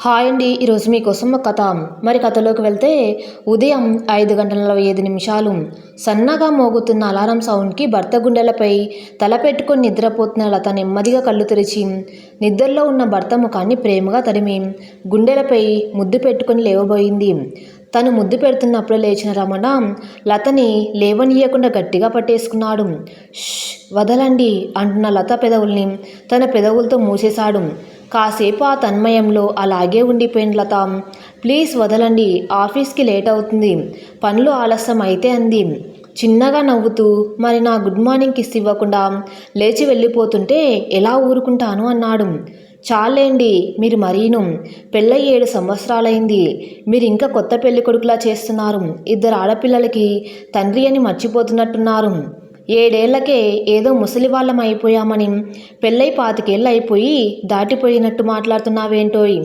Hi అండి ఈరోజు మీకోసం ఒక కథ. మరి కథలోకి వెళ్తే ఉదయం ఐదు గంటల నలభై ఐదు నిమిషాలు. సన్నగా మోగుతున్న అలారం సౌండ్కి భర్త గుండెలపై తల పెట్టుకొని నిద్రపోతున్న లత నెమ్మదిగా కళ్ళు తెరిచి నిద్రలో ఉన్న భర్త ముఖాన్ని ప్రేమగా తరిమి గుండెలపై ముద్దు పెట్టుకుని లేవబోయింది. తను ముద్దు పెడుతున్నప్పుడు లేచిన రమణ లతని లేవనీయకుండా గట్టిగా పట్టేసుకున్నాడు. "ష్, వదలండి అంటున్న లత పెదవుల్ని తన పెదవులతో మూసేశాడు. కాసేపు ఆ తన్మయంలో అలాగే ఉండిపోయిన లత. ప్లీజ్ వదలండి ఆఫీస్కి లేట్ అవుతుంది. పనులు ఆలస్యం అయితే అంది. చిన్నగా నవ్వుతూ మరి నా గుడ్ మార్నింగ్ కిస్ ఇవ్వకుండా లేచి వెళ్ళిపోతుంటే ఎలా ఊరుకుంటాను అన్నాడు. చాలేండి మీరు మరీను. పెళ్ళై ఏడు సంవత్సరాలైంది. మీరు ఇంకా కొత్త పెళ్ళి కొడుకులా చేస్తున్నారు. ఇద్దరు ఆడపిల్లలకి తండ్రి అని మర్చిపోతున్నట్టున్నారు. ఏడేళ్ళకే ఏదో ముసలి వాళ్ళం అయిపోయామని పెళ్ళై పాతికేళ్ళు అయిపోయి దాటిపోయినట్టు మాట్లాడుతున్నావేంటోయ్?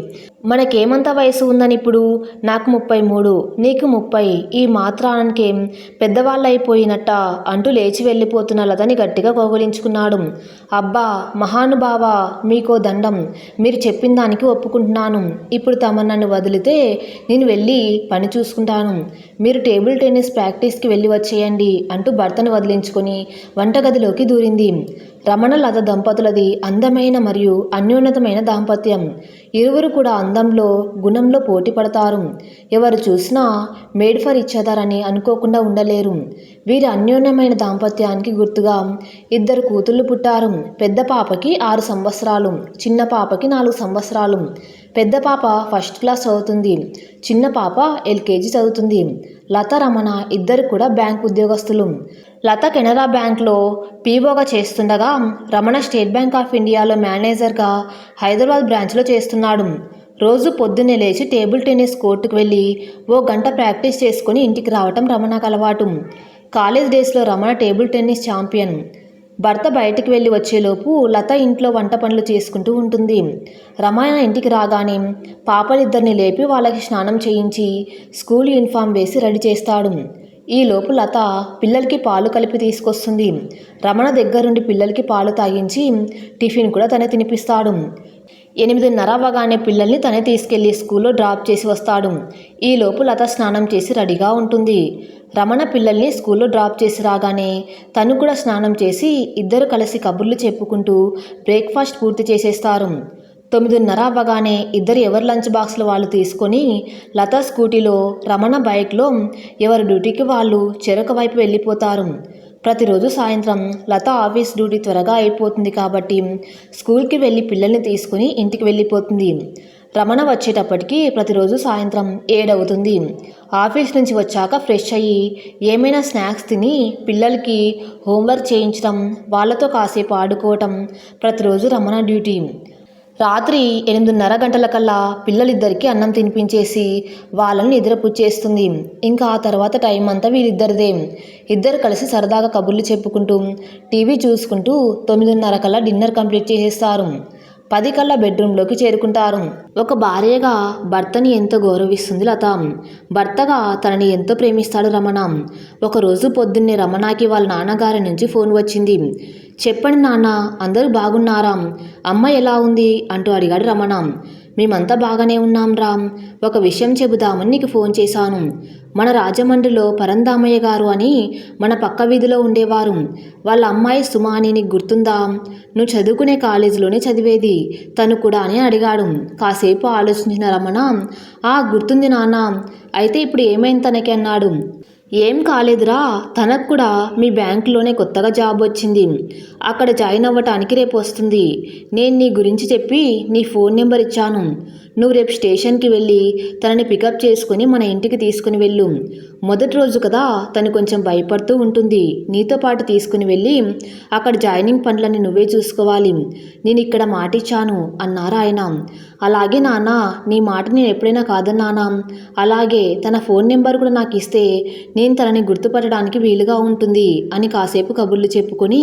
మనకేమంత వయసు ఉందని ఇప్పుడు నాకు ముప్పై మూడు నీకు ముప్పై ఈ మాత్రానికేం పెద్దవాళ్ళు అయిపోయినట్ట అంటూ లేచి వెళ్ళిపోతున్న లతని గట్టిగా కౌగులించుకున్నాడు. అబ్బా మహానుభావ మీకో దండం. మీరు చెప్పిన దానికి ఒప్పుకుంటున్నాను. ఇప్పుడు తమ నన్ను వదిలితే నేను వెళ్ళి పని చూసుకుంటాను. మీరు టేబుల్ టెన్నిస్ ప్రాక్టీస్కి వెళ్ళి వచ్చేయండి అంటూ భర్తను వదిలించుకొని వంటగదిలోకి దూరింది. రమణ లత దంపతులది అందమైన మరియు అన్యోన్నతమైన దాంపత్యం. ఇరువురు కూడా అందంలో గుణంలో పోటీ పడతారు. ఎవరు చూసినా మేడ్ ఫర్ ఇచ్చేదారని అనుకోకుండా ఉండలేరు. వీరి అన్యోన్యమైన దాంపత్యానికి గుర్తుగా ఇద్దరు కూతుళ్ళు పుట్టారు. పెద్ద పాపకి ఆరు సంవత్సరాలు చిన్న పాపకి నాలుగు సంవత్సరాలు. పెద్ద పాప ఫస్ట్ క్లాస్ చదువుతుంది చిన్న పాప ఎల్కేజీ చదువుతుంది. లత రమణ ఇద్దరు కూడా బ్యాంక్ ఉద్యోగస్తులు. లత కెనరా బ్యాంక్లో పీఓగా చేస్తుండగా రమణ స్టేట్ బ్యాంక్ ఆఫ్ ఇండియాలో మేనేజర్గా హైదరాబాద్ బ్రాంచ్లో చేస్తున్నారు చేస్తున్నాడు రోజు పొద్దున్నే లేచి టేబుల్ టెన్నిస్ కోర్టుకు వెళ్ళి ఓ గంట ప్రాక్టీస్ చేసుకుని ఇంటికి రావటం రమణకు అలవాటు. కాలేజ్ డేస్లో రమణ టేబుల్ టెన్నిస్ ఛాంపియన్. భర్త బయటికి వెళ్ళి వచ్చేలోపు లత ఇంట్లో వంట పనులు చేసుకుంటూ ఉంటుంది. రమాయణ ఇంటికి రాగానే పాపలిద్దరిని లేపి వాళ్ళకి స్నానం చేయించి స్కూల్ యూనిఫామ్ వేసి రెడీ చేస్తాడు. ఈ లోపు లత పిల్లలకి పాలు కలిపి తీసుకొస్తుంది. రమణ దగ్గరుండి పిల్లలకి పాలు తాగించి టిఫిన్ కూడా తనే తినిపిస్తాడు. ఎనిమిదిన్నర అవ్వగానే పిల్లల్ని తనే తీసుకెళ్ళి స్కూల్లో డ్రాప్ చేసి వస్తాడు. ఈ లోపు లత స్నానం చేసి రెడీగా ఉంటుంది. రమణ పిల్లల్ని స్కూల్లో డ్రాప్ చేసి రాగానే తను కూడా స్నానం చేసి ఇద్దరు కలిసి కబుర్లు చెప్పుకుంటూ బ్రేక్ఫాస్ట్ పూర్తి చేసేస్తారు. తొమ్మిదిన్నర అవ్వగానే ఇద్దరు ఎవరు లంచ్ బాక్స్లు వాళ్ళు తీసుకొని లత స్కూటీలో రమణ బైక్లో ఎవరి డ్యూటీకి వాళ్ళు చెరొక వైపు వెళ్ళిపోతారు. ప్రతిరోజు సాయంత్రం లత ఆఫీస్ డ్యూటీ త్వరగా అయిపోతుంది కాబట్టి స్కూల్కి వెళ్ళి పిల్లల్ని తీసుకుని ఇంటికి వెళ్ళిపోతుంది. రమణ వచ్చేటప్పటికి ప్రతిరోజు సాయంత్రం ఏడవుతుంది. ఆఫీస్ నుంచి వచ్చాక ఫ్రెష్ అయ్యి ఏమైనా స్నాక్స్ తిని పిల్లలకి హోంవర్క్ చేయించడం వాళ్ళతో కాసేపు ఆడుకోవటం ప్రతిరోజు రమణ డ్యూటీ. రాత్రి ఎనిమిదిన్నర గంటల కల్లా పిల్లలిద్దరికీ అన్నం తినిపించేసి వాళ్ళని నిద్రపుచ్చేస్తుంది. ఇంకా ఆ తర్వాత టైం అంతా వీరిద్దరిదే ఇద్దరు కలిసి సరదాగా కబుర్లు చెప్పుకుంటూ టీవీ చూసుకుంటూ తొమ్మిదిన్నర కల్లా డిన్నర్ కంప్లీట్ చేసేస్తారు. పది కల్లా బెడ్రూమ్లోకి చేరుకుంటారు. ఒక భార్యగా భర్తని ఎంతో గౌరవిస్తుంది లత. భర్తగా తనని ఎంతో ప్రేమిస్తాడు రమణ. ఒకరోజు పొద్దున్నే రమణకి వాళ్ళ నాన్నగారి నుంచి ఫోన్ వచ్చింది. చెప్పండి నాన్న అందరూ బాగున్నారా? అమ్మ ఎలా ఉంది? అంటూ అడిగాడు రమణ. మేమంతా బాగానే ఉన్నాం రామ్. ఒక విషయం చెబుదామని నీకు ఫోన్ చేశాను. మన రాజమండ్రిలో పరందామయ్య గారు అని మన పక్క వీధిలో ఉండేవారు. వాళ్ళ అమ్మాయి సుమాని నీకు గుర్తుందా? నువ్వు చదువుకునే కాలేజీలోనే చదివేది. తను కూడా అని అడిగాడు. కాసేపు ఆలోచించిన రమణ ఆ గుర్తుంది నాన్న. అయితే ఇప్పుడు ఏమైంది తనకి? అన్నాడు. ఏం కాలేదురా. తనకు కూడా మీ బ్యాంకులోనే కొత్తగా జాబ్ వచ్చింది. అక్కడ జాయిన్ అవ్వటానికి రేపు వస్తుంది. నేను నీ గురించి చెప్పి నీ ఫోన్ నెంబర్ ఇచ్చాను. నువ్వు రేపు స్టేషన్కి వెళ్ళి తనని పికప్ చేసుకుని మన ఇంటికి తీసుకుని వెళ్ళు. మొదటి రోజు కదా తను కొంచెం భయపడుతూ ఉంటుంది. నీతో పాటు తీసుకుని వెళ్ళి అక్కడ జాయినింగ్ పనులన్నీ నువ్వే చూసుకోవాలి. నేను ఇక్కడ మాటిచ్చాను అన్నారు ఆయన అలాగే నాన్న నీ మాట నేను ఎప్పుడైనా కాదన్నానా అలాగే తన ఫోన్ నెంబర్ కూడా నాకు ఇస్తే నేను తనని గుర్తుపట్టడానికి వీలుగా ఉంటుంది అని కాసేపు కబుర్లు చెప్పుకొని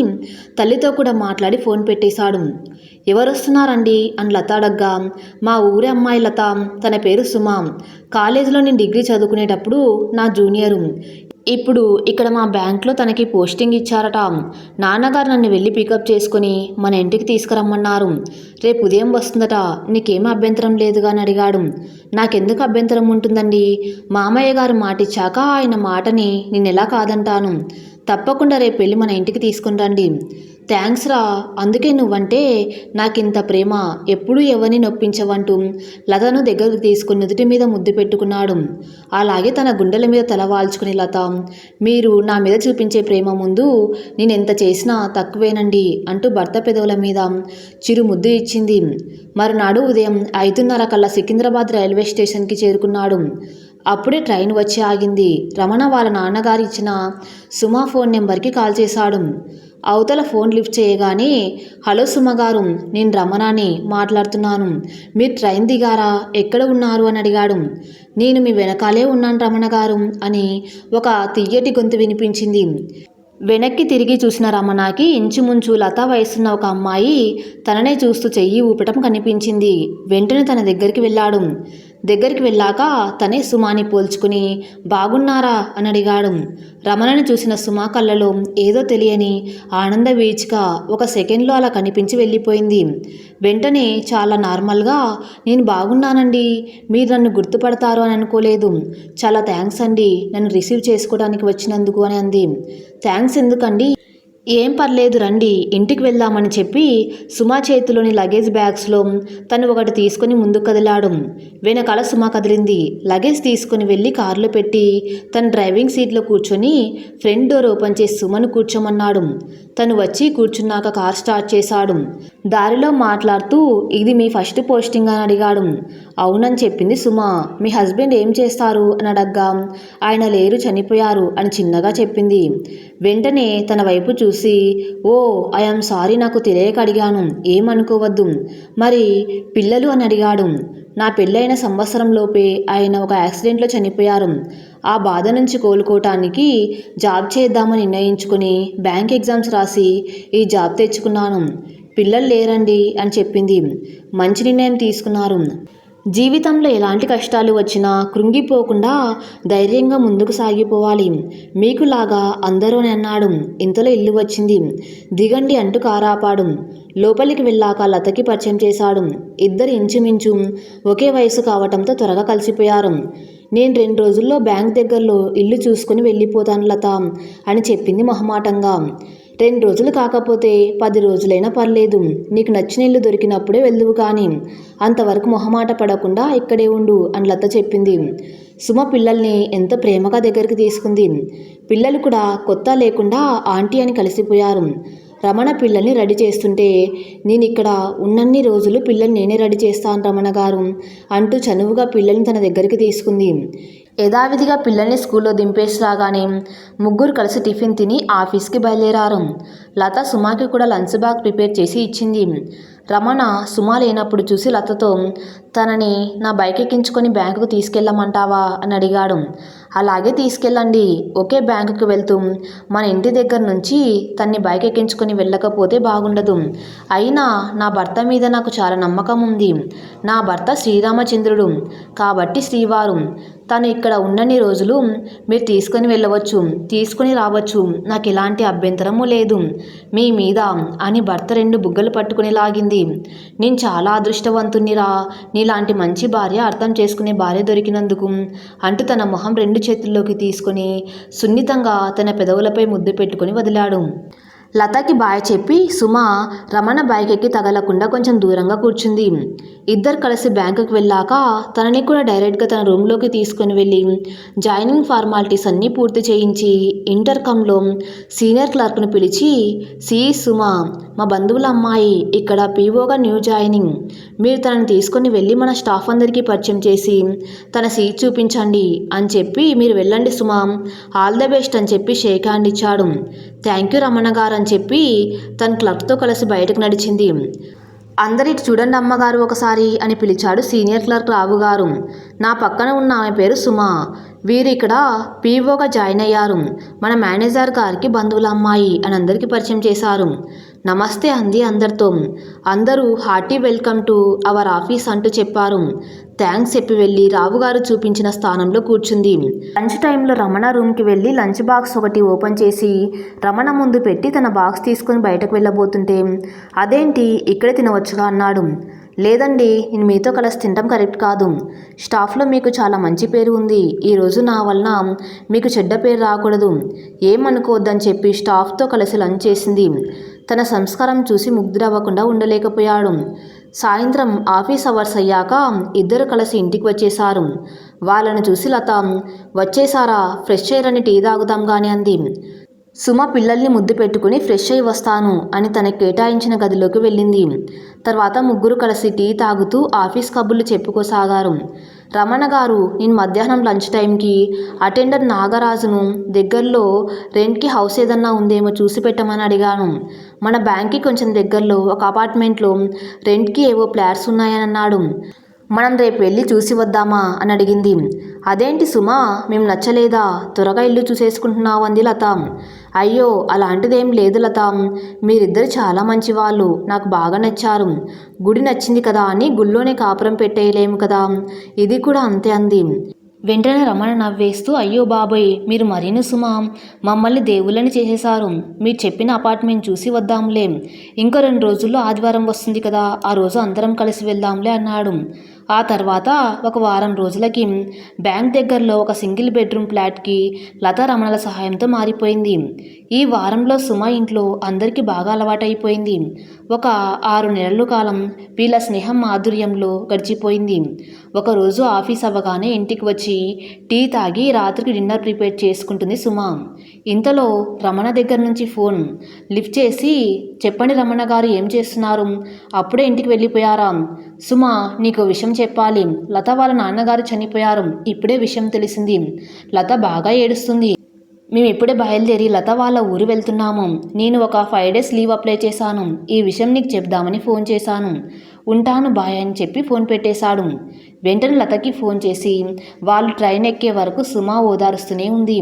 తల్లితో కూడా మాట్లాడి ఫోన్ పెట్టేశాడు. ఎవరొస్తున్నారండి? అని లత అడగ్గా. మా ఊరి అమ్మాయి లత తన పేరు సుమ. కాలేజీలో నేను డిగ్రీ చదువుకునేటప్పుడు నా జూనియరు. ఇప్పుడు ఇక్కడ మా బ్యాంక్లో తనకి పోస్టింగ్ ఇచ్చారట. నాన్నగారు నన్ను వెళ్ళి పికప్ చేసుకుని మన ఇంటికి తీసుకురమ్మన్నారు. రేపు ఉదయం వస్తుందట. నీకేం అభ్యంతరం లేదుగా అని అడిగాడు. నాకెందుకు అభ్యంతరం ఉంటుందండి? మామయ్య గారు మాటిచ్చాక ఆయన మాటని నేను ఎలా కాదంటాను. తప్పకుండా రేపు వెళ్ళి మన ఇంటికి తీసుకుని రండి. థ్యాంక్స్ రా అందుకే నువ్వంటే నాకింత ప్రేమ. ఎప్పుడూ ఎవరిని నొప్పించవంటూ లతను దగ్గరకు తీసుకుని నుదుటి మీద ముద్దు పెట్టుకున్నాడు. అలాగే తన గుండెల మీద తల వాల్చుకుని లత మీరు నా మీద చూపించే ప్రేమ ముందు నేను ఎంత చేసినా తక్కువేనండి అంటూ భర్త పెదవుల మీద చిరు ముద్దు ఇచ్చింది. మరునాడు ఉదయం ఐదున్నర కల్లా సికింద్రాబాద్ రైల్వే స్టేషన్కి చేరుకున్నాడు. అప్పుడే ట్రైన్ వచ్చి ఆగింది. రమణ వాళ్ళ నాన్నగారు ఇచ్చిన సుమా ఫోన్ నెంబర్కి కాల్ చేశాడు. అవతల ఫోన్ లిఫ్ట్ చేయగానే హలో సుమగారు నేను రమణాని మాట్లాడుతున్నాను. మీరు ట్రైన్ దిగారా? ఎక్కడ ఉన్నారు? అని అడిగాడు. నేను మీ వెనకాలే ఉన్నాను రమణ గారు అని ఒక తియ్యటి గొంతు వినిపించింది. వెనక్కి తిరిగి చూసిన రమణకి ఇంచుముంచు లత వయసున్న ఒక అమ్మాయి తననే చూస్తూ చెయ్యి ఊపటం కనిపించింది. వెంటనే తన దగ్గరికి వెళ్ళాడు. దగ్గరికి వెళ్ళాక తనే సుమాని పోల్చుకుని బాగున్నారా? అని అడిగాడు. రమణని చూసిన సుమా కళ్ళలో ఏదో తెలియని ఆనంద వీచిక ఒక సెకండ్లో అలా కనిపించి వెళ్ళిపోయింది. వెంటనే చాలా నార్మల్గా నేను బాగున్నానండి. మీరు నన్ను గుర్తుపడతారు అని అనుకోలేదు. చాలా థ్యాంక్స్ అండి. నన్ను రిసీవ్ చేసుకోవడానికి వచ్చినందుకు అని అంది. థ్యాంక్స్ ఎందుకండి? ఏం పర్లేదు రండి ఇంటికి వెళ్దామని చెప్పి సుమా చేతిలోని లగేజ్ బ్యాగ్స్లో తను ఒకటి తీసుకుని ముందు కదిలాడు. వెనకాల సుమా కదిలింది. లగేజ్ తీసుకుని వెళ్ళి కారులో పెట్టి తన డ్రైవింగ్ సీట్లో కూర్చొని ఫ్రంట్ డోర్ ఓపెన్ చేసి సుమను కూర్చోమన్నాడు. తను వచ్చి కూర్చున్నాక కార్ స్టార్ట్ చేశాడు. దారిలో మాట్లాడుతూ ఇది మీ ఫస్ట్ పోస్టింగ్ అని అడిగాడు. అవునని చెప్పింది సుమ. మీ హస్బెండ్ ఏం చేస్తారు? అని అడగ్గా. ఆయన లేరు చనిపోయారు అని చిన్నగా చెప్పింది. వెంటనే తన వైపు చూసి ఓ ఐఎమ్ సారీ నాకు తెలియక అడిగాను. ఏమనుకోవద్దు. మరి పిల్లలు? అని అడిగాడు. నా పెళ్ళైన సంవత్సరంలోపే ఆయన ఒక యాక్సిడెంట్లో చనిపోయారు. ఆ బాధ నుంచి కోలుకోవటానికి జాబ్ చేద్దామని నిర్ణయించుకుని బ్యాంక్ ఎగ్జామ్స్ రాసి ఈ జాబ్ తెచ్చుకున్నాను. పిల్లలు లేరండి అని చెప్పింది. మంచి నిర్ణయం తీసుకున్నారు. జీవితంలో ఎలాంటి కష్టాలు వచ్చినా కృంగిపోకుండా ధైర్యంగా ముందుకు సాగిపోవాలి. మీకులాగా అందరూ అన్నాడు. ఇంతలో ఇల్లు వచ్చింది. దిగండి అంటూ కారాపాడు లోపలికి వెళ్ళాక లతకి పరిచయం చేశాడు. ఇద్దరు ఇంచుమించు ఒకే వయసు కావటంతో త్వరగా కలిసిపోయారు. నేను రెండు రోజుల్లో బ్యాంక్ దగ్గరలో ఇల్లు చూసుకుని వెళ్ళిపోతాను లత అని చెప్పింది మొహమాటంగా. రెండు రోజులు కాకపోతే పది రోజులైనా పర్లేదు. నీకు నచ్చిన ఇల్లు దొరికినప్పుడే వెళ్దువు కానీ అంతవరకు మొహమాట పడకుండా ఇక్కడే ఉండు అని లత చెప్పింది. సుమ పిల్లల్ని ఎంత ప్రేమగా దగ్గరికి తీసుకుంది. పిల్లలు కూడా కొత్త లేకుండా ఆంటీ అని కలిసిపోయారు. రమణ పిల్లల్ని రెడీ చేస్తుంటే నేను ఇక్కడ ఉన్నన్ని రోజులు పిల్లల్ని నేనే రెడీ చేస్తాను రమణ గారు అంటూ చనువుగా పిల్లల్ని తన దగ్గరికి తీసుకుంది. యథావిధిగా పిల్లల్ని స్కూల్లో దింపేసి రాగానే ముగ్గురు కలిసి టిఫిన్ తిని ఆఫీస్కి బయలుదేరారు. లత సుమాకి కూడా లంచ్ బ్యాగ్ ప్రిపేర్ చేసి ఇచ్చింది. రమణ సుమా లేనప్పుడు చూసి లతతో తనని నా బైక్ ఎక్కించుకొని బ్యాంకుకు తీసుకెళ్ళమంటావా? అని అడిగాడు. అలాగే తీసుకెళ్ళండి. ఒకే బ్యాంకుకు వెళ్తూ. మన ఇంటి దగ్గర నుంచి తన్ని బైక్ ఎక్కించుకొని వెళ్ళకపోతే బాగుండదు. అయినా నా భర్త మీద నాకు చాలా నమ్మకం ఉంది. నా భర్త శ్రీరామచంద్రుడు. కాబట్టి శ్రీవారు. తను ఇక్కడ ఉన్నన్ని రోజులు మీరు తీసుకొని వెళ్ళవచ్చు. తీసుకొని రావచ్చు. నాకు ఎలాంటి అభ్యంతరము లేదు. మీ మీద అని భర్త రెండు బుగ్గలు పట్టుకుని లాగింది. నేను చాలా అదృష్టవంతునిరా నీలాంటి మంచి భార్య అర్థం చేసుకునే భార్య దొరికినందుకు అంటూ తన మొహం రెండు చేతుల్లోకి తీసుకొని సున్నితంగా తన పెదవులపై ముద్దు పెట్టుకుని వదిలాడు. లతకి బాయ్ చెప్పి సుమ రమణ బైక్ ఎక్కి తగలకుండా కొంచెం దూరంగా కూర్చుంది. ఇద్దరు కలిసి బ్యాంకుకి వెళ్ళాక తనని కూడా డైరెక్ట్గా తన రూమ్లోకి తీసుకొని వెళ్ళి జాయినింగ్ ఫార్మాలిటీస్ అన్నీ పూర్తి చేయించి ఇంటర్ కమ్లో సీనియర్ క్లర్క్ను పిలిచి సి సుమ మా బంధువుల అమ్మాయి ఇక్కడ పీఓగా న్యూ జాయినింగ్. మీరు తనని తీసుకొని వెళ్ళి మన స్టాఫ్ అందరికీ పరిచయం చేసి తన సీట్ చూపించండి అని చెప్పి మీరు వెళ్ళండి సుమ ఆల్ ద బెస్ట్ అని చెప్పి షేక్ హ్యాండ్ ఇచ్చాడు. థ్యాంక్ యూ రమణ గారు అని చెప్పి తన క్లర్క్తో కలిసి బయటకు నడిచింది. అందరిటి చూడండి అమ్మగారు ఒకసారి అని పిలిచాడు సీనియర్ క్లర్క్ రావుగారు నా పక్కన ఉన్న ఆమె పేరు సుమ. వీరు ఇక్కడ పీఓగా జాయిన్ అయ్యారు. మన మేనేజర్ గారికి బంధువుల అమ్మాయి అని అందరికీ పరిచయం చేశారు. నమస్తే అంది అందరితో. అందరూ hearty welcome to our office అంటూ చెప్పారు. థ్యాంక్స్ చెప్పి వెళ్ళి రావుగారు చూపించిన స్థానంలో కూర్చుంది. లంచ్ టైంలో రమణ రూమ్కి వెళ్ళి లంచ్ బాక్స్ ఒకటి ఓపెన్ చేసి రమణ ముందు పెట్టి తన బాక్స్ తీసుకొని బయటకు వెళ్ళబోతుంటే అదేంటి? ఇక్కడే తినవచ్చుగా? అన్నాడు. లేదండి నేను మీతో కలిసి తినడం కరెక్ట్ కాదు. స్టాఫ్లో మీకు చాలా మంచి పేరు ఉంది. ఈరోజు నా వలన మీకు చెడ్డ పేరు రాకూడదు. ఏమనుకోవద్దని చెప్పి స్టాఫ్తో కలిసి లంచ్ చేసింది. తన సంస్కారం చూసి ముగ్ధురవ్వకుండా ఉండలేకపోయాడు. సాయంత్రం ఆఫీస్ అవర్స్ అయ్యాక ఇద్దరు కలిసి ఇంటికి వచ్చేశారు. వాళ్ళను చూసి లత వచ్చేసారా ఫ్రెష్ అయ్యారని టీ తాగుదాం కానీ అంది. సుమ పిల్లల్ని ముద్దు పెట్టుకుని ఫ్రెష్ అయి వస్తాను అని తన కేటాయించిన గదిలోకి వెళ్ళింది. తర్వాత ముగ్గురు కలిసి టీ తాగుతూ ఆఫీస్ కబుర్లు చెప్పుకోసాగారు. రమణ గారు నేను మధ్యాహ్నం లంచ్ టైంకి అటెండర్ నాగరాజును దగ్గరలో రెంట్కి హౌస్ ఏదన్నా ఉందేమో చూసి పెట్టమని అడిగాను. మన బ్యాంక్కి కొంచెం దగ్గరలో ఒక అపార్ట్మెంట్లో రెంట్కి ఏవో ఫ్లాట్స్ ఉన్నాయని అన్నాడు. మనం రేపు వెళ్ళి చూసి వద్దామా? అని అడిగింది. అదేంటి సుమా? మేము నచ్చలేదా? త్వరగా ఇల్లు చూసేసుకుంటున్నావు అంది లత. అయ్యో అలాంటిదేం లేదు లత. మీరిద్దరు చాలా మంచివాళ్ళు. నాకు బాగా నచ్చారు. గుడి నచ్చింది కదా అని గుళ్ళోనే కాపురం పెట్టేయలేము కదా. ఇది కూడా అంతే అంది. వెంటనే రమణ నవ్వేస్తూ అయ్యో బాబోయ్ మీరు మరీను సుమా. మమ్మల్ని దేవుళ్ళని చేసేశారు. మీరు చెప్పిన అపార్ట్మెంట్ చూసి వద్దాంలే. ఇంకా రెండు రోజుల్లో ఆదివారం వస్తుంది కదా. ఆ రోజు అందరం కలిసి వెళ్దాంలే అన్నాడు. ఆ తర్వాత ఒక వారం రోజులకి బ్యాంక్ దగ్గరలో ఒక సింగిల్ బెడ్రూమ్ ఫ్లాట్కి లతా రమణల సహాయంతో మారిపోయింది. ఈ వారంలో సుమ ఇంట్లో అందరికీ బాగా అలవాటైపోయింది. ఒక ఆరు నెలల కాలం వీళ్ళ స్నేహం మాధుర్యంలో గడిచిపోయింది. ఒకరోజు ఆఫీస్ అవ్వగానే ఇంటికి వచ్చి టీ తాగి రాత్రికి డిన్నర్ ప్రిపేర్ చేసుకుంటుంది సుమ. ఇంతలో రమణ దగ్గర నుంచి ఫోన్. లిఫ్ట్ చేసి చెప్పండి రమణ గారు ఏం చేస్తున్నారు? అప్పుడే ఇంటికి వెళ్ళిపోయారా? సుమా నీకు విషయం చెప్పాలి. లత వాళ్ళ నాన్నగారు చనిపోయారు. ఇప్పుడే విషయం తెలిసింది. లత బాగా ఏడుస్తుంది. మేము ఇప్పుడే బయలుదేరి లత వాళ్ళ ఊరు వెళ్తున్నాము. నేను ఒక ఫైవ్ డేస్ లీవ్ అప్లై చేశాను. ఈ విషయం నీకు చెప్దామని ఫోన్ చేశాను. ఉంటాను బాయ్ అని చెప్పి ఫోన్ పెట్టేశాడు. వెంటనే లతకి ఫోన్ చేసి వాళ్ళు ట్రైన్ ఎక్కే వరకు సుమా ఓదారుస్తూనే ఉంది.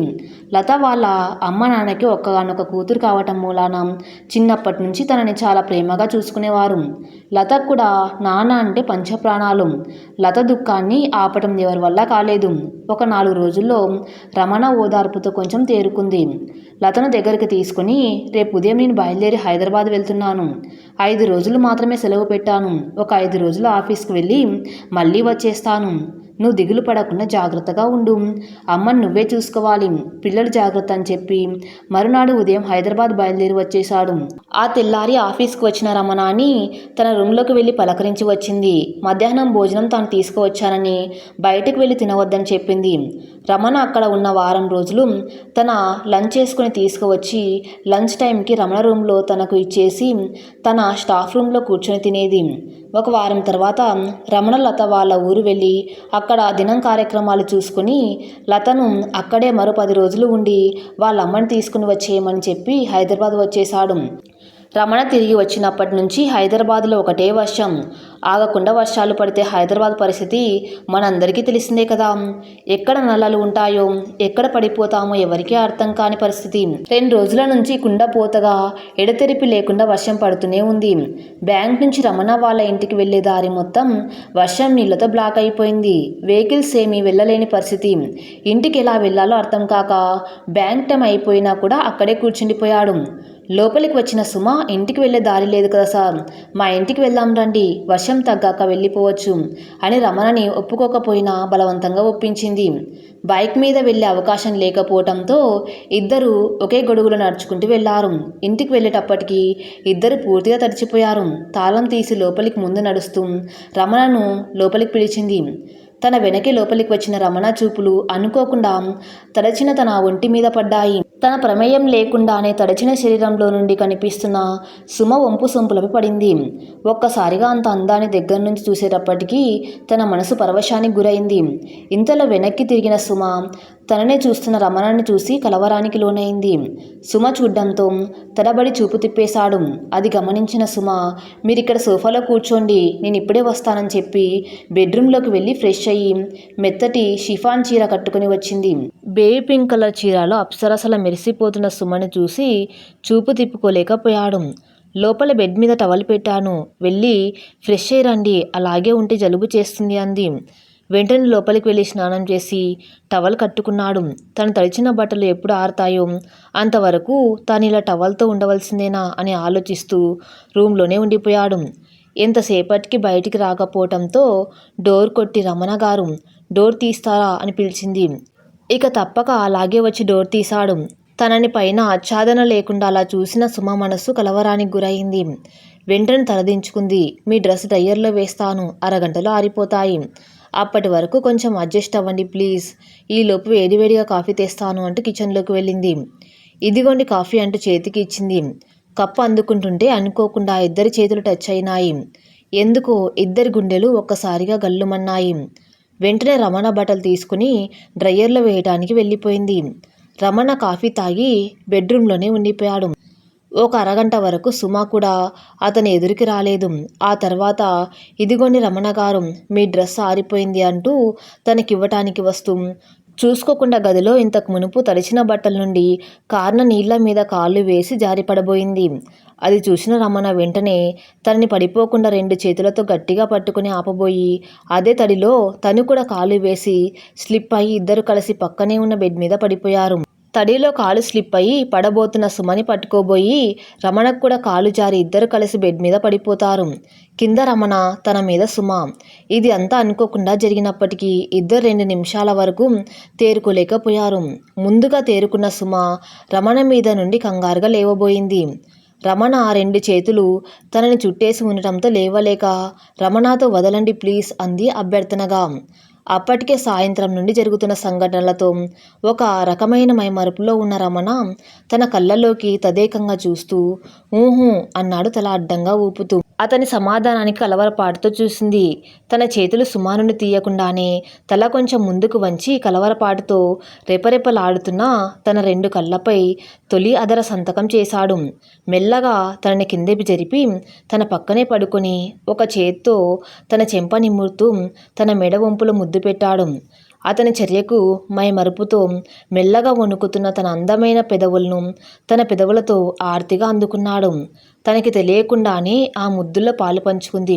లత వాళ్ళ అమ్మ నాన్నకి ఒక్కగానొక కూతురు కావటం మూలాన చిన్నప్పటి నుంచి తనని చాలా ప్రేమగా చూసుకునేవారు. లత కూడా నాన్న అంటే పంచప్రాణాలు. లత దుఃఖాన్ని ఆపటం ఎవరి వల్ల కాలేదు. ఒక నాలుగు రోజుల్లో రమణ ఓదార్పుతో కొంచెం తేరుకుంది. లతను దగ్గరికి తీసుకుని రేపు ఉదయం నేను బయలుదేరి హైదరాబాద్ వెళ్తున్నాను. ఐదు రోజులు మాత్రమే సెలవు పెట్టాను. ఒక ఐదు రోజులు ఆఫీస్కి వెళ్ళి మళ్ళీ వచ్చేస్తాను నువ్వు దిగులు పడకుండా జాగ్రత్తగా ఉండు. అమ్మని నువ్వే చూసుకోవాలి. పిల్లలు జాగ్రత్త అని చెప్పి మరునాడు ఉదయం హైదరాబాద్ బయలుదేరి వచ్చేశాడు. ఆ తెల్లారి ఆఫీస్కి వచ్చిన రమణాని తన రూమ్లోకి వెళ్ళి పలకరించి వచ్చింది. మధ్యాహ్నం భోజనం తాను తీసుకువచ్చానని బయటకు వెళ్ళి తినవద్దని చెప్పింది. రమణ అక్కడ ఉన్న వారం రోజులు తన లంచ్ చేసుకుని తీసుకువచ్చి లంచ్ టైంకి రమణ రూమ్లో తనకు ఇచ్చేసి తన స్టాఫ్ రూమ్లో కూర్చొని తినేది. ఒక వారం తర్వాత రమణ లత వాళ్ళ ఊరు వెళ్ళి అక్కడ అక్కడ దినం కార్యక్రమాలు చూసుకుని లతను అక్కడే మరో పది రోజులు ఉండి వాళ్ళ అమ్మని తీసుకుని వచ్చేయమని చెప్పి హైదరాబాద్ వచ్చేశాడు. రమణ తిరిగి వచ్చినప్పటి నుంచి హైదరాబాద్లో ఒకటే వర్షం. ఆగకుండా వర్షాలు పడితే హైదరాబాద్ పరిస్థితి మనందరికీ తెలిసిందే కదా. ఎక్కడ నల్లలు ఉంటాయో ఎక్కడ పడిపోతామో ఎవరికీ అర్థం కాని పరిస్థితి. రెండు రోజుల నుంచి కుండపోతగా ఎడతెరిపి లేకుండా వర్షం పడుతూనే ఉంది. బ్యాంక్ నుంచి రమణ వాళ్ళ ఇంటికి వెళ్ళే దారి మొత్తం వర్షం నీళ్ళతో బ్లాక్ అయిపోయింది. వెహికల్స్ ఏమీ వెళ్ళలేని పరిస్థితి. ఇంటికి ఎలా వెళ్ళాలో అర్థం కాక బ్యాంక్ టైం అయిపోయినా కూడా అక్కడే కూర్చుండిపోయాడు. లోపలికి వచ్చిన సుమ ఇంటికి వెళ్ళే దారి లేదు కదా సార్. మా ఇంటికి వెళ్దాం రండి. వర్షం తగ్గాక వెళ్ళిపోవచ్చు అని రమణని ఒప్పుకోకపోయినా బలవంతంగా ఒప్పించింది. బైక్ మీద వెళ్ళే అవకాశం లేకపోవడంతో ఇద్దరు ఒకే గొడుగులో నడుచుకుంటూ వెళ్ళారు ఇంటికి వెళ్ళేటప్పటికి ఇద్దరు పూర్తిగా తడిచిపోయారు. తాళం తీసి లోపలికి ముందు నడుస్తూ రమణను లోపలికి పిలిచింది. తన వెనకే లోపలికి వచ్చిన రమణ చూపులు అనుకోకుండా తడచిన తన ఒంటి మీద పడ్డాయి. తన ప్రమేయం లేకుండానే తడిచిన శరీరంలో నుండి కనిపిస్తున్న సుమ వంపు సొంపులపై పడింది. ఒక్కసారిగా అంత అందాన్ని దగ్గర నుంచి చూసేటప్పటికీ తన మనసు పరవశానికి గురైంది. ఇంతలో వెనక్కి తిరిగిన సుమ తననే చూస్తున్న రమణాన్ని చూసి కలవరానికి లోనైంది. సుమ చూడ్డంతో తడబడి చూపు తిప్పేశాడు. అది గమనించిన సుమ మీరిక్కడ సోఫాలో కూర్చోండి. నేను ఇప్పుడే వస్తానని చెప్పి బెడ్రూమ్లోకి వెళ్ళి ఫ్రెష్ అయ్యి మెత్తటి షిఫాన్ చీర కట్టుకుని వచ్చింది. బేబీ పింక్ కలర్ చీరలో అప్సరసల మెరిసిపోతున్న సుమను చూసి చూపు తిప్పుకోలేకపోయాడు. లోపల బెడ్ మీద టవల్ పెట్టాను. వెళ్ళి ఫ్రెష్ అయ్యి రండి. అలాగే ఉంటే జలుబు చేస్తుంది అంది. వెంటనే లోపలికి వెళ్ళి స్నానం చేసి టవల్ కట్టుకున్నాడు. తను తడిచిన బట్టలు ఎప్పుడు ఆరుతాయో? అంతవరకు తాను ఇలా టవల్తో ఉండవలసిందేనా అని ఆలోచిస్తూ రూమ్లోనే ఉండిపోయాడు. ఎంతసేపటికి బయటికి రాకపోవటంతో డోర్ కొట్టి రమణ గారు డోర్ తీస్తారా? అని పిలిచింది. ఇక తప్పక అలాగే వచ్చి డోర్ తీశాడు. తనని పైన ఆచ్ఛాదన లేకుండా అలా చూసిన సుమ మనస్సు కలవరానికి గురైంది. వెంటనే తలదించుకుంది. మీ డ్రెస్ డ్రయ్యర్లో వేస్తాను. అరగంటలో ఆరిపోతాయి. అప్పటి వరకు కొంచెం అడ్జస్ట్ అవ్వండి ప్లీజ్. ఈలోపు వేడివేడిగా కాఫీ తెస్తాను అంటూ కిచెన్లోకి వెళ్ళింది. ఇదిగోండి కాఫీ అంటూ చేతికి ఇచ్చింది. కప్పు అందుకుంటుంటే అనుకోకుండా ఇద్దరి చేతులు టచ్ అయినాయి. ఎందుకో? ఇద్దరి గుండెలు ఒక్కసారిగా గల్లుమన్నాయి. వెంటనే రమణ బట్టలు తీసుకుని డ్రయ్యర్లో వేయడానికి వెళ్ళిపోయింది. రమణ కాఫీ తాగి బెడ్రూమ్లోనే ఉండిపోయాడు. ఒక అరగంట వరకు సుమ కూడా అతని ఎదురికి రాలేదు. ఆ తర్వాత ఇదిగోని రమణ గారు మీ డ్రెస్ ఆరిపోయింది అంటూ తనకివ్వటానికి వస్తూ చూసుకోకుండా గదిలో ఇంతకు మునుపు తడిచిన బట్టల నుండి కార్న నీళ్ళ మీద కాళ్ళు వేసి జారిపడబోయింది. అది చూసిన రమణ వెంటనే తనని పడిపోకుండా రెండు చేతులతో గట్టిగా పట్టుకుని ఆపబోయి అదే తడిలో తను కూడా కాలు వేసి స్లిప్ అయి ఇద్దరు కలిసి పక్కనే ఉన్న బెడ్ మీద పడిపోయారు. తడిలో కాలు స్లిప్ అయ్యి పడబోతున్న సుమని పట్టుకోబోయి రమణకు కూడా కాలు జారి ఇద్దరు కలిసి బెడ్ మీద పడిపోతారు. కింద రమణ తన మీద సుమ. ఇది అంతా అనుకోకుండా జరిగినప్పటికీ ఇద్దరు రెండు నిమిషాల వరకు తేరుకోలేకపోయారు. ముందుగా తేరుకున్న సుమ రమణ మీద నుండి కంగారుగా లేవబోయింది. రమణ రెండు చేతులు తనని చుట్టేసి ఉండటంతో లేవలేక రమణతో వదలండి ప్లీజ్ అంది అభ్యర్థనగా. అప్పటికే సాయంత్రం నుండి జరుగుతున్న సంఘటనలతో ఒక రకమైన మైమరుపులో ఉన్న రమణ తన కళ్ళల్లోకి తదేకంగా చూస్తూ ఊహూ అన్నాడు తల అడ్డంగా ఊపుతూ. అతని సమాధానానికి కలవరపాటుతో చూసింది. తన చేతులు సుమానుని తీయకుండానే తల కొంచెం ముందుకు వంచి కలవరపాటుతో రెపరెపలాడుతున్న తన రెండు కళ్ళపై తొలి అదర సంతకం చేశాడు. మెల్లగా తనని కిందకి జరిపి తన పక్కనే పడుకొని ఒక చేత్తో తన చెంప నిమ్మురుతూ తన మెడ వంపులు ముద్దు పెట్టాడు. అతని చర్యకు మై మరుపుతో మెల్లగా వణుకుతున్న తన అందమైన పెదవులను తన పెదవులతో ఆర్తిగా అందుకున్నాడు. తనకి తెలియకుండానే ఆ ముద్దుల్లో పాలు పంచుకుంది.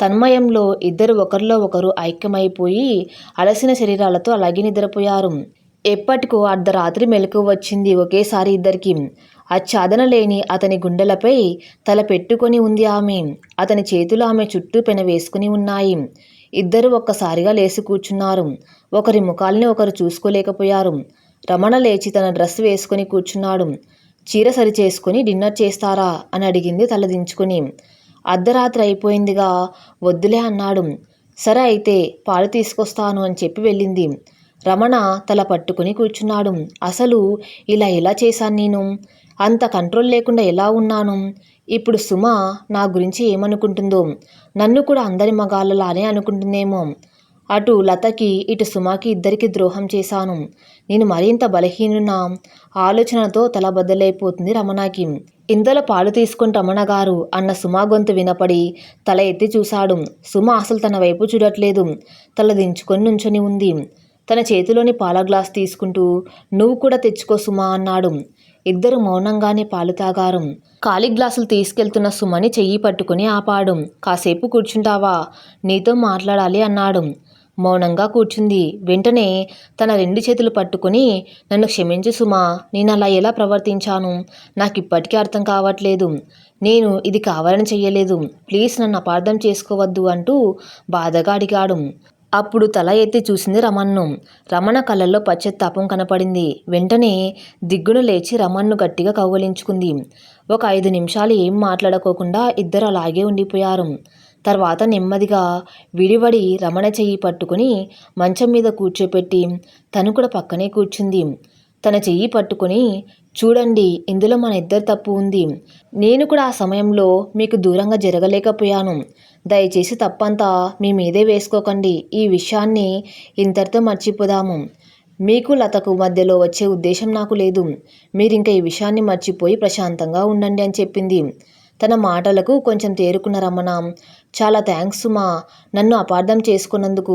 తన్మయంలో ఇద్దరు ఒకరిలో ఒకరు ఐక్యమైపోయి అలసిన శరీరాలతో అలాగే నిద్రపోయారు. ఎప్పటికో అర్ధరాత్రి మెలకు వచ్చింది ఒకేసారి ఇద్దరికి. అచ్చాదన లేని అతని గుండెలపై తల పెట్టుకొని ఉంది ఆమె. అతని చేతులు ఆమె చుట్టూ పెన వేసుకుని ఉన్నాయి. ఇద్దరు ఒక్కసారిగా లేచి కూర్చున్నారు. ఒకరి ముఖాల్ని ఒకరు చూసుకోలేకపోయారు. రమణ లేచి తన డ్రెస్ వేసుకుని కూర్చున్నాడు. చీర సరి చేసుకుని డిన్నర్ చేస్తారా? అని అడిగింది తలదించుకుని. అర్ధరాత్రి అయిపోయిందిగా. వద్దులే అన్నాడు. సరే అయితే పాలు తీసుకొస్తాను అని చెప్పి వెళ్ళింది. రమణ తల పట్టుకుని కూర్చున్నాడు. అసలు ఇలా ఎలా చేశాను నేను? అంత కంట్రోల్ లేకుండా ఎలా ఉన్నాను? ఇప్పుడు సుమ నా గురించి ఏమనుకుంటుందో? నన్ను కూడా అందరి మగాళ్ళలానే అనుకుంటుందేమో? అటు లతకి ఇటు సుమాకి ఇద్దరికి ద్రోహం చేశాను. నేను మరింత బలహీనున్న? ఆలోచనతో తల బద్దలైపోతుంది రమణకి. ఇంతలో పాలు తీసుకుని రమణ గారు అన్న సుమా గొంతు వినపడి తల ఎత్తి చూశాడు. సుమ అసలు తన వైపు చూడట్లేదు. తల దించుకొని నుంచొని ఉంది. తన చేతిలోని పాల గ్లాస్ తీసుకుంటూ నువ్వు కూడా తెచ్చుకో సుమా అన్నాడు. ఇద్దరు మౌనంగానే పాలు తాగారు. ఖాళీ గ్లాసులు తీసుకెళ్తున్న సుమని చెయ్యి పట్టుకుని ఆపాడు. కాసేపు కూర్చుంటావా? నీతో మాట్లాడాలి అన్నాడు. మౌనంగా కూర్చుంది. వెంటనే తన రెండు చేతులు పట్టుకుని నన్ను క్షమించు సుమా నేను అలా ఎలా ప్రవర్తించాను? నాకు ఇప్పటికీ అర్థం కావట్లేదు. నేను ఇది కావాలని చెయ్యలేదు. ప్లీజ్ నన్ను అపార్థం చేసుకోవద్దు అంటూ బాధగా అడిగాడు. అప్పుడు తల ఎత్తి చూసింది రమణ్ను. రమణ కళ్ళల్లో పశ్చత్తాపం కనపడింది. వెంటనే దిగ్గును లేచి రమణ్ను గట్టిగా కౌగలించుకుంది. ఒక ఐదు నిమిషాలు ఏం మాట్లాడుకోకుండా ఇద్దరు అలాగే ఉండిపోయారు. తర్వాత నెమ్మదిగా విడివడి రమణ చెయ్యి పట్టుకుని మంచం మీద కూర్చోపెట్టి తను కూడా పక్కనే కూర్చుంది. తన చెయ్యి పట్టుకుని చూడండి ఇందులో మన ఇద్దరు తప్పు ఉంది. నేను కూడా ఆ సమయంలో మీకు దూరంగా జరగలేకపోయాను. దయచేసి తప్పంతా మీ మీదే వేసుకోకండి. ఈ విషయాన్ని ఇంతటితో మర్చిపోదాము. మీకు లతకు మధ్యలో వచ్చే ఉద్దేశం నాకు లేదు. మీరు ఇంకా ఈ విషయాన్ని మర్చిపోయి ప్రశాంతంగా ఉండండి అని చెప్పింది. తన మాటలకు కొంచెం తేరుకున్న రమణ చాలా థ్యాంక్స్ మా నన్ను అపార్థం చేసుకున్నందుకు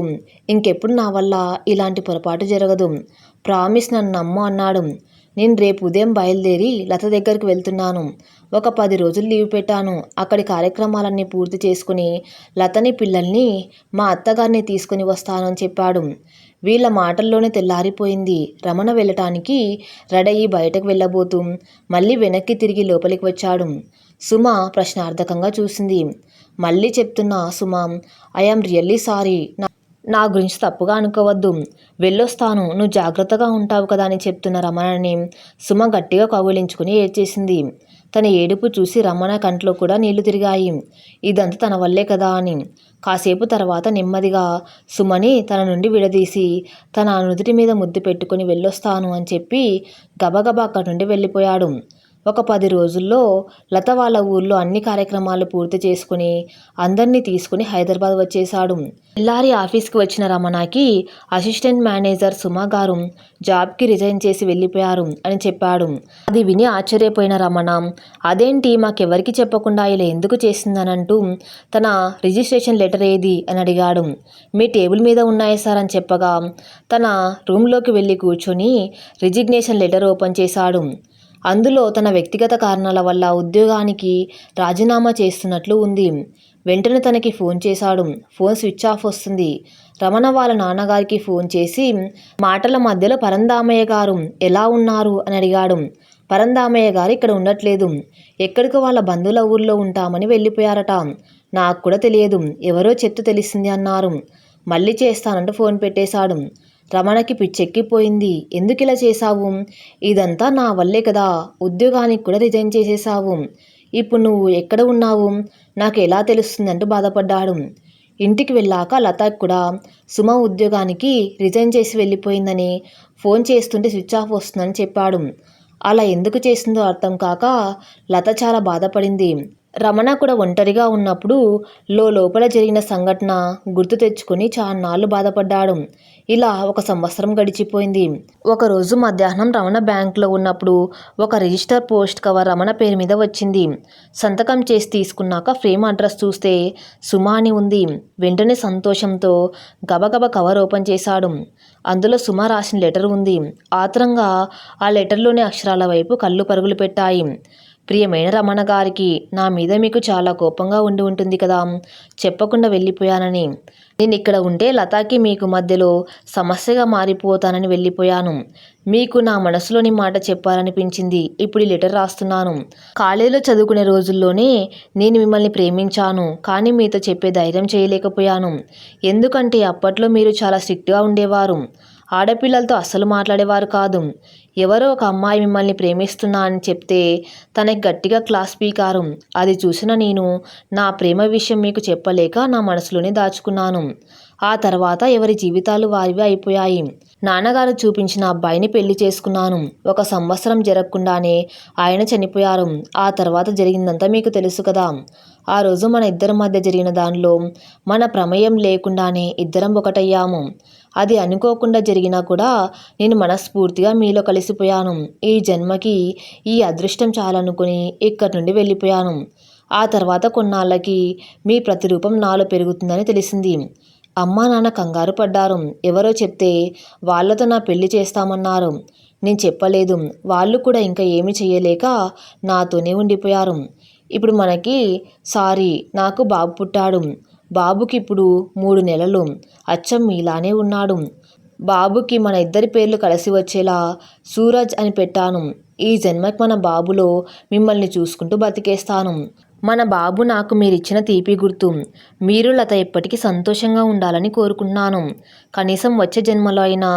ఇంకెప్పుడు నా వల్ల ఇలాంటి పొరపాటు జరగదు. ప్రామిస్ నన్ను నమ్ము అన్నాడు. నేను రేపు ఉదయం బయలుదేరి లత దగ్గరికి వెళ్తున్నాను. ఒక పది రోజులు లీవ్ పెట్టాను. అక్కడి కార్యక్రమాలన్నీ పూర్తి చేసుకుని లతని పిల్లల్ని మా అత్తగారిని తీసుకుని వస్తానని చెప్పాడు. వీళ్ళ మాటల్లోనే తెల్లారిపోయింది. రమణ వెళ్ళటానికి రెడయి బయటకు వెళ్ళబోతూ మళ్ళీ వెనక్కి తిరిగి లోపలికి వచ్చాడు. సుమ ప్రశ్నార్థకంగా చూసింది. మళ్ళీ చెప్తున్నా సుమ ఐఎమ్ రియల్లీ సారీ నా గురించి తప్పుగా అనుకోవద్దు. వెళ్ళొస్తాను. నువ్వు జాగ్రత్తగా ఉంటావు కదా అని చెప్తున్న రమణని సుమ గట్టిగా కౌగిలించుకుని ఏడ్చేసింది. తన ఏడుపు చూసి రమణ కంట్లో కూడా నీళ్ళు తిరిగాయి. ఇదంతా తన వల్లే కదా అని. కాసేపు తర్వాత నెమ్మదిగా సుమని తన నుండి విడదీసి తన నుదుటి మీద ముద్దు పెట్టుకుని వెళ్ళొస్తాను అని చెప్పి గబగబా అక్కడి నుండి వెళ్ళిపోయాడు. ఒక పది రోజుల్లో లత వాళ్ళ ఊర్లో అన్ని కార్యక్రమాలు పూర్తి చేసుకుని అందరినీ తీసుకుని హైదరాబాద్ వచ్చేశాడు. ఎల్లారి ఆఫీస్కి వచ్చిన రమణకి అసిస్టెంట్ మేనేజర్ సుమా గారు జాబ్కి రిజైన్ చేసి వెళ్ళిపోయారు అని చెప్పాడు. అది విని ఆశ్చర్యపోయిన రమణ అదేంటి మాకెవరికి చెప్పకుండా ఇలా ఎందుకు చేసిందనంటూ తన రిజిస్ట్రేషన్ లెటర్ ఏది? అని అడిగాడు. మీ టేబుల్ మీద ఉన్నాయి సార్ అని చెప్పగా తన రూమ్లోకి వెళ్ళి కూర్చొని రిజిగ్నేషన్ లెటర్ ఓపెన్ చేశాడు. అందులో తన వ్యక్తిగత కారణాల వల్ల ఉద్యోగానికి రాజీనామా చేస్తున్నట్లు ఉంది. వెంటనే తనకి ఫోన్ చేశాడు. ఫోన్ స్విచ్ ఆఫ్ వస్తుంది. రమణ వాళ్ళ నాన్నగారికి ఫోన్ చేసి మాటల మధ్యలో పరందామయ్య గారు ఎలా ఉన్నారు? అని అడిగాడు. పరందామయ్య గారు ఇక్కడ ఉండట్లేదు. ఎక్కడికి వాళ్ళ బంధువుల ఊర్లో ఉంటామని వెళ్ళిపోయారట. నాకు కూడా తెలియదు. ఎవరో చెప్తూ తెలిసింది అన్నారు. మళ్ళీ చేస్తానంటూ ఫోన్ పెట్టేశాడు. రమణకి పిచ్చెక్కిపోయింది. ఎందుకు ఇలా చేశావు? ఇదంతా నా వల్లే కదా. ఉద్యోగానికి కూడా రిజైన్ చేసేసావు ఇప్పుడు నువ్వు ఎక్కడ ఉన్నావు? నాకు ఎలా తెలుస్తుందంటూ బాధపడ్డాడు. ఇంటికి వెళ్ళాక లతాకి కూడా సుమ ఉద్యోగానికి రిజైన్ చేసి వెళ్ళిపోయిందని ఫోన్ చేస్తుంటే స్విచ్ ఆఫ్ వస్తుందని చెప్పాడు. అలా ఎందుకు చేసిందో అర్థం కాక లత చాలా బాధపడింది. రమణ కూడా ఒంటరిగా ఉన్నప్పుడు లో లోపల జరిగిన సంఘటన గుర్తు తెచ్చుకుని చాన్నాళ్ళు బాధపడ్డాడు. ఇలా ఒక సంవత్సరం గడిచిపోయింది. ఒకరోజు మధ్యాహ్నం రమణ బ్యాంకులో ఉన్నప్పుడు ఒక రిజిస్టర్ పోస్ట్ కవర్ రమణ పేరు మీద వచ్చింది. సంతకం చేసి తీసుకున్నాక ఫ్రేమ్ అడ్రస్ చూస్తే సుమా అని ఉంది. వెంటనే సంతోషంతో గబగబ కవర్ ఓపెన్ చేశాడు. అందులో సుమ రాసిన లెటర్ ఉంది. ఆత్రంగా ఆ లెటర్లోని అక్షరాల వైపు కళ్ళు పరుగులు పెట్టాయి. ప్రియమైన రమణ గారికి నా మీద మీకు చాలా కోపంగా ఉండి ఉంటుంది కదా. చెప్పకుండా వెళ్ళిపోయానని. నేను ఇక్కడ ఉంటే లతాకి మీకు మధ్యలో సమస్యగా మారిపోతానని వెళ్ళిపోయాను. మీకు నా మనసులోని మాట చెప్పాలనిపించింది. ఇప్పుడు ఈ లెటర్ రాస్తున్నాను. కాలేజీలో చదువుకునే రోజుల్లోనే నేను మిమ్మల్ని ప్రేమించాను. కానీ మీతో చెప్పే ధైర్యం చేయలేకపోయాను. ఎందుకంటే అప్పట్లో మీరు చాలా స్ట్రిక్ట్గా ఉండేవారు. ఆడపిల్లలతో అస్సలు మాట్లాడేవారు కాదు. ఎవరో ఒక అమ్మాయి మిమ్మల్ని ప్రేమిస్తున్నా అని చెప్తే తనకి గట్టిగా క్లాస్ పీకారు అది చూసిన నేను నా ప్రేమ విషయం మీకు చెప్పలేక నా మనసులోనే దాచుకున్నాను. ఆ తర్వాత ఎవరి జీవితాలు వారివి అయిపోయాయి. నాన్నగారు చూపించిన అబ్బాయిని పెళ్ళి చేసుకున్నాను. ఒక సంవత్సరం జరగకుండానే ఆయన చనిపోయారు. ఆ తర్వాత జరిగిందంతా మీకు తెలుసు కదా. ఆ రోజు మన ఇద్దరి మధ్య జరిగిన దానిలో మన ప్రమేయం లేకుండానే ఇద్దరం ఒకటయ్యాము. అది అనుకోకుండా జరిగినా కూడా నేను మనస్ఫూర్తిగా మీలో కలిసిపోయాను. ఈ జన్మకి ఈ అదృష్టం చాలనుకుని ఇక్కడి నుండి వెళ్ళిపోయాను. ఆ తర్వాత కొన్నాళ్ళకి మీ ప్రతిరూపం నాలో పెరుగుతుందని తెలిసింది. అమ్మా నాన్న కంగారు పడ్డారు. ఎవరో చెప్తే వాళ్ళతో నా పెళ్ళి చేస్తామన్నారు. నేను చెప్పలేదు. వాళ్ళు కూడా ఇంకా ఏమి చేయలేక నాతోనే ఉండిపోయారు. ఇప్పుడు మనకి సారీ నాకు బాబు పుట్టాడు. బాబుకి ఇప్పుడు మూడు నెలలు. అచ్చం మీలానే ఉన్నాడు. బాబుకి మన ఇద్దరి పేర్లు కలిసి వచ్చేలా సూరజ్ అని పెట్టాను. ఈ జన్మకి మన బాబులో మిమ్మల్ని చూసుకుంటూ బతికేస్తాను. మన బాబు నాకు మీరిచ్చిన తీపి గుర్తు. మీరు లత ఎప్పటికీ సంతోషంగా ఉండాలని కోరుకున్నాను కనీసం వచ్చే జన్మలో అయినా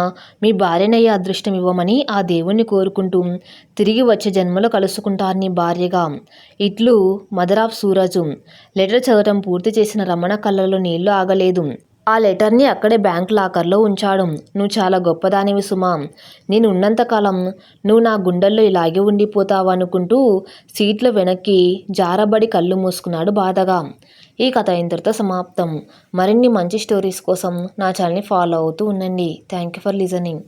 మీ భార్యనయ్యే అదృష్టం ఇవ్వమని ఆ దేవుణ్ణి కోరుకుంటూ తిరిగి వచ్చే జన్మలో కలుసుకుంటారు నీ భార్యగా. ఇట్లు మదర్ ఆఫ్ సూరజు. లెటర్ చదవటం పూర్తి చేసిన రమణ కళ్ళలో నీళ్ళు ఆగలేదు. ఆ లెటర్ని అక్కడే బ్యాంక్ లాకర్లో ఉంచాడు. నువ్వు చాలా గొప్పదానివి సుమా. నేను ఉన్నంతకాలం నువ్వు నా గుండెల్లో ఇలాగే ఉండిపోతావు అనుకుంటూ సీట్లో వెనక్కి జారబడి కళ్ళు మూసుకున్నాడు బాధగా. ఈ కథ ఇంతటితో సమాప్తం. మరిన్ని మంచి స్టోరీస్ కోసం నా ఛానల్ని ఫాలో అవుతూ ఉండండి. Thank you for listening.